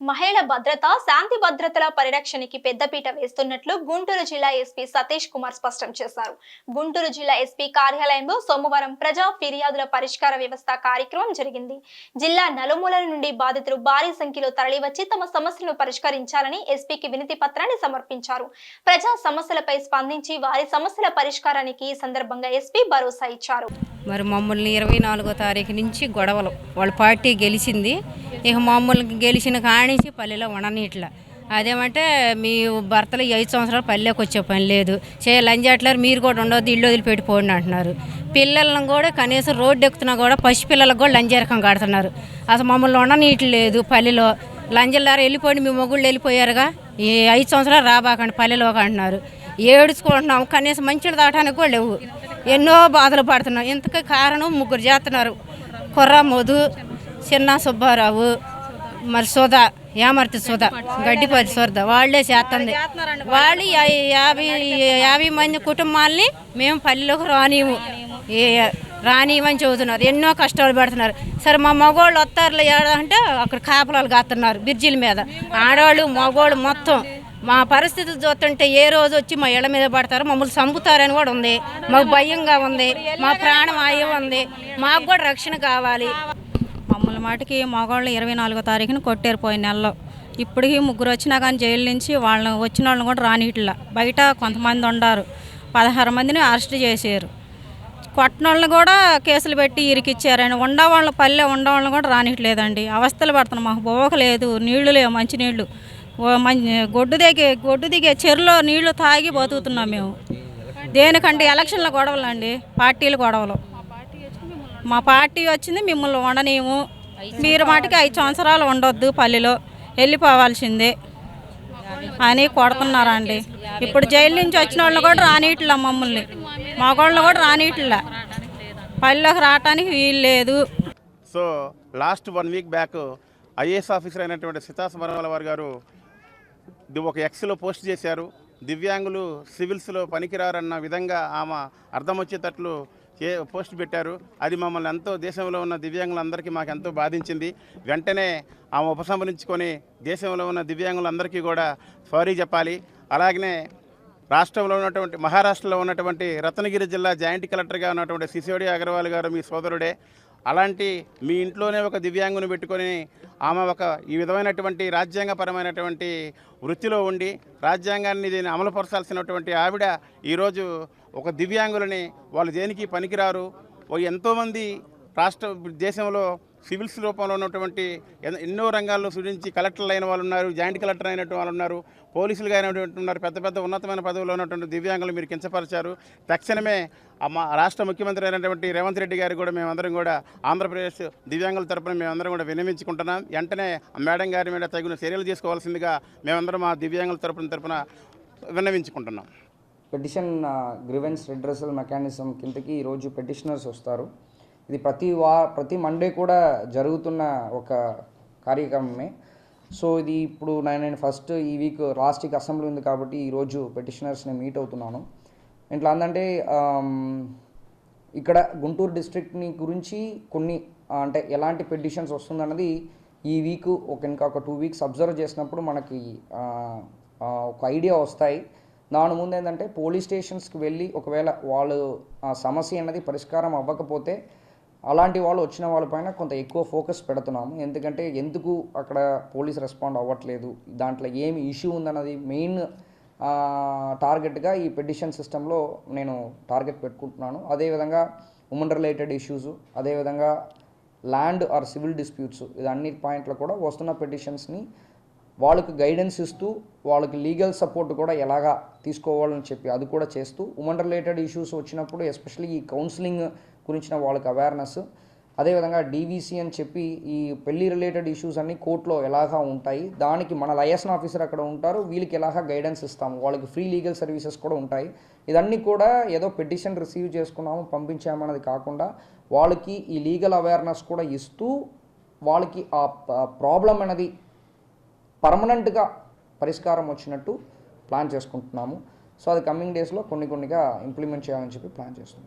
మహిళల భద్రత శాంతి భద్రతల పరిరక్షణకి పెద్దపీట వేస్తున్నట్లు గుంటూరు జిల్లా ఎస్పీ సతీష్ కుమార్ స్పష్టం చేశారు. గుంటూరు జిల్లా ఎస్పీ కార్యాలయంలో సోమవారం ప్రజా ఫిర్యాదుల పరిష్కార వ్యవస్థ కార్యక్రమం జరిగింది. జిల్లా నలుమూలల నుండి బాధితులు భారీ సంఖ్యలో తరలివచ్చి తమ సమస్యలను పరిష్కరించాలని ఎస్పీకి వినతి పత్రాన్ని సమర్పించారు. ప్రజా సమస్యలపై స్పందించి వారి సమస్యల పరిష్కారానికి ఈ సందర్భంగా ఎస్పీ భరోసా ఇచ్చారు. మరి మమ్మల్ని ఇరవై నాలుగో తారీఖు నుంచి గొడవలు. వాళ్ళ పార్టీ గెలిచింది. ఇక మమ్మల్ని గెలిచిన కానించి పల్లెలో ఉండనీట్ల అదేమంటే మీ భర్తలు ఐదు సంవత్సరాలు పల్లెకి వచ్చే పని లేదు. చే లంజాట్లారు మీరు కూడా ఉండవద్దు ఇల్లు వదిలిపెట్టిపోండి అంటున్నారు. పిల్లలను కూడా కనీసం రోడ్డు ఎక్కుతున్నా కూడా పసి పిల్లలకు కూడా లంజరకం కడుతున్నారు. అసలు మమ్మల్ని ఉండనీటి లేదు పల్లెలో. లంజలారు వెళ్ళిపోండి మీ మొగుళ్ళు వెళ్ళిపోయారుగా. ఈ ఐదు సంవత్సరాలు రాబాకండి పల్లెలోకి అంటున్నారు. ఏడుచుకుంటున్నాం కనీసం మంచిలు దాటానికి కూడా లేవు. ఎన్నో బాధలు పడుతున్నాం. ఇంతకు కారణం ముగ్గురు చేస్తున్నారు. కుర్ర మధు చిన్న సుబ్బారావు మరి సుధా యామర్తి సుధా గడ్డిపతి సుధా వాళ్ళే చేస్తుంది వాళ్ళు యాభై యాభై మంది కుటుంబాల్ని మేము పల్లెలోకి రానివ్వు. ఏ- రానివ్వని చెబుతున్నారు. ఎన్నో కష్టాలు పడుతున్నారు. సరే మా మగవాళ్ళు వస్తారు అంటే అక్కడ కాపలాలు కాస్తున్నారు బ్రిడ్జిల మీద. ఆడవాళ్ళు మగవాళ్ళు మొత్తం. మా పరిస్థితి చూస్తుంటే ఏ రోజు వచ్చి మా ఇళ్ళ మీద పడతారో మమ్మల్ని చంపుతారని కూడా ఉంది. మాకు భయంగా ఉంది. మా ప్రాణం ఆయం ఉంది. మాకు కూడా రక్షణ కావాలి. వాళ్ళ మాటికి మగవాళ్ళు ఇరవై నాలుగో తారీఖున కొట్టారు పోయిన నెలలో. ఇప్పటికీ ముగ్గురు వచ్చినా కానీ జైలు నుంచి వాళ్ళని వచ్చిన వాళ్ళని కూడా రానిట్లా బయట కొంతమంది ఉండారు. పదహారు మందిని అరెస్ట్ చేశారు. కొట్టిన వాళ్ళని కూడా కేసులు పెట్టి ఇరికిచ్చారని ఉండవాళ్ళ పల్లె ఉండవాళ్ళని కూడా రానిట్లేదండి అవస్థలు పడుతున్నాం మాకు బోక లేదు. నీళ్ళు లేవు. మంచి నీళ్ళు. మంచి గొడ్డు దిగే గొడ్డు దిగే చెరులో నీళ్ళు తాగి బతుకుతున్నాం మేము. దేనికంటే ఎలక్షన్ల గొడవలు అండి పార్టీల గొడవలు. మా పార్టీ వచ్చింది మిమ్మల్ని. ఉండనేము మీరు మటుకు ఐదు సంవత్సరాలు ఉండొద్దు పల్లెలో. వెళ్ళిపోవాల్సిందే. అని కొడుతున్నారండి. ఇప్పుడు జైలు నుంచి వచ్చిన వాళ్ళని కూడా రానిట్లా మమ్మల్ని. మగవాళ్ళని కూడా రానిట్లా పల్లెలోకి రావటానికి వీలు లేదు. So last one week back IAS officer అయినటువంటి సీతా సమరవాల వారి గారు ఇది ఒక ఎక్స్లో పోస్ట్ చేశారు. దివ్యాంగులు సివిల్స్లో పనికిరారన్న విధంగా ఆమె అర్థం వచ్చేటట్లు ఏ పోస్ట్ పెట్టారు? అది మమ్మల్ని ఎంతో దేశంలో ఉన్న దివ్యాంగులందరికీ మాకు ఎంతో బాధించింది. వెంటనే ఆమె ఉపసంహరించుకొని దేశంలో ఉన్న దివ్యాంగులందరికీ కూడా సారీ చెప్పాలి. అలాగనే రాష్ట్రంలో ఉన్నటువంటి మహారాష్ట్రలో ఉన్నటువంటి రత్నగిరి జిల్లా జాయింట్ కలెక్టర్గా ఉన్నటువంటి సిసోడి అగర్వాల్ గారు మీ సోదరుడే. అలాంటి మీ ఇంట్లోనే ఒక దివ్యాంగుని పెట్టుకొని ఆమె ఒక ఈ విధమైనటువంటి రాజ్యాంగపరమైనటువంటి వృత్తిలో ఉండి రాజ్యాంగాన్ని దీన్ని అమలుపరచాల్సినటువంటి ఆవిడ ఈరోజు ఒక దివ్యాంగులని వాళ్ళు దేనికి పనికిరారు? ఓ ఎంతోమంది రాష్ట్ర దేశంలో సివిల్స్ రూపంలో ఉన్నటువంటి ఎన్నో రంగాల్లో సృజించి కలెక్టర్లు అయిన వాళ్ళు ఉన్నారు జాయింట్ కలెక్టర్ అయినటువంటి వాళ్ళు ఉన్నారు పోలీసులుగా అయినటువంటి ఉన్నారు పెద్ద పెద్ద ఉన్నతమైన పదవుల్లో ఉన్నటువంటి దివ్యాంగులు మీరు కించపరిచారు. తక్షణమే మా రాష్ట్ర ముఖ్యమంత్రి అయినటువంటి రేవంత్ రెడ్డి గారు కూడా మేమందరం కూడా ఆంధ్రప్రదేశ్ దివ్యాంగుల తరపున మేమందరం కూడా విన్నవించుకుంటున్నాం. వెంటనే ఆ మేడం గారి మీద తగిన చర్యలు తీసుకోవాల్సిందిగా మేమందరం మా దివ్యాంగుల తరపున తరపున విన్నవించుకుంటున్నాం. పెటిషన్ గ్రివెన్స్ రిడ్రెసల్ మెకానిజం కిందకి ఈరోజు పెటిషనర్స్ వస్తారు. ఇది ప్రతి వా ప్రతి మండే కూడా జరుగుతున్న ఒక కార్యక్రమమే. సో ఇది ఇప్పుడు నేను ఫస్ట్ ఈ వీక్ లాస్ట్ వీక్ అసెంబ్లీ ఉంది కాబట్టి ఈరోజు పెటిషనర్స్ని మీట్ అవుతున్నాను. ఇట్లా అందంటే ఇక్కడ గుంటూరు డిస్ట్రిక్ట్ని గురించి కొన్ని అంటే ఎలాంటి పెటిషన్స్ వస్తుందన్నది ఈ వీక్ ఒక ఇంకా ఒక టూ వీక్స్ అబ్జర్వ్ చేసినప్పుడు మనకి ఒక ఐడియా వస్తాయి. దాని ముందు ఏంటంటే పోలీస్ స్టేషన్స్కి వెళ్ళి ఒకవేళ వాళ్ళు ఆ సమస్య అనేది పరిష్కారం అవ్వకపోతే అలాంటి వాళ్ళు వచ్చిన వాళ్ళపైన కొంత ఎక్కువ ఫోకస్ పెడుతున్నాము. ఎందుకంటే ఎందుకు అక్కడ పోలీస్ రెస్పాండ్ అవ్వట్లేదు? దాంట్లో ఏమి ఇష్యూ ఉందన్నది మెయిన్ టార్గెట్గా ఈ పెటిషన్ సిస్టంలో నేను టార్గెట్ పెట్టుకుంటున్నాను. అదేవిధంగా ఉమెన్ రిలేటెడ్ ఇష్యూస్ అదేవిధంగా ల్యాండ్ ఆర్ సివిల్ డిస్ప్యూట్స్ ఇది అన్ని పాయింట్లో కూడా వస్తున్న పెటిషన్స్ని వాళ్ళకి గైడెన్స్ ఇస్తూ వాళ్ళకి లీగల్ సపోర్ట్ కూడా ఎలాగా తీసుకోవాలని చెప్పి అది కూడా చేస్తూ ఉమెన్ రిలేటెడ్ ఇష్యూస్ వచ్చినప్పుడు ఎస్పెషల్లీ ఈ కౌన్సిలింగ్ గురించిన వాళ్ళకి అవేర్నెస్ అదేవిధంగా డీవీసీ అని చెప్పి ఈ పెళ్ళి రిలేటెడ్ ఇష్యూస్ అన్నీ కోర్టులో ఎలాగా ఉంటాయి దానికి మన లయసన్ ఆఫీసర్ అక్కడ ఉంటారు వీళ్ళకి ఎలాగా గైడెన్స్ ఇస్తాము వాళ్ళకి ఫ్రీ లీగల్ సర్వీసెస్ కూడా ఉంటాయి. ఇదన్నీ కూడా ఏదో పెటిషన్ రిసీవ్ చేసుకున్నాము పంపించామన్నది కాకుండా వాళ్ళకి ఈ లీగల్ అవేర్నెస్ కూడా ఇస్తూ వాళ్ళకి ఆ ప్రాబ్లం అనేది పర్మనెంట్గా పరిష్కారం వచ్చినట్టు ప్లాన్ చేసుకుంటున్నాము. సో అది కమింగ్ డేస్లో కొన్ని కొన్నిగా ఇంప్లిమెంట్ చేయాలని చెప్పి ప్లాన్ చేస్తున్నాం.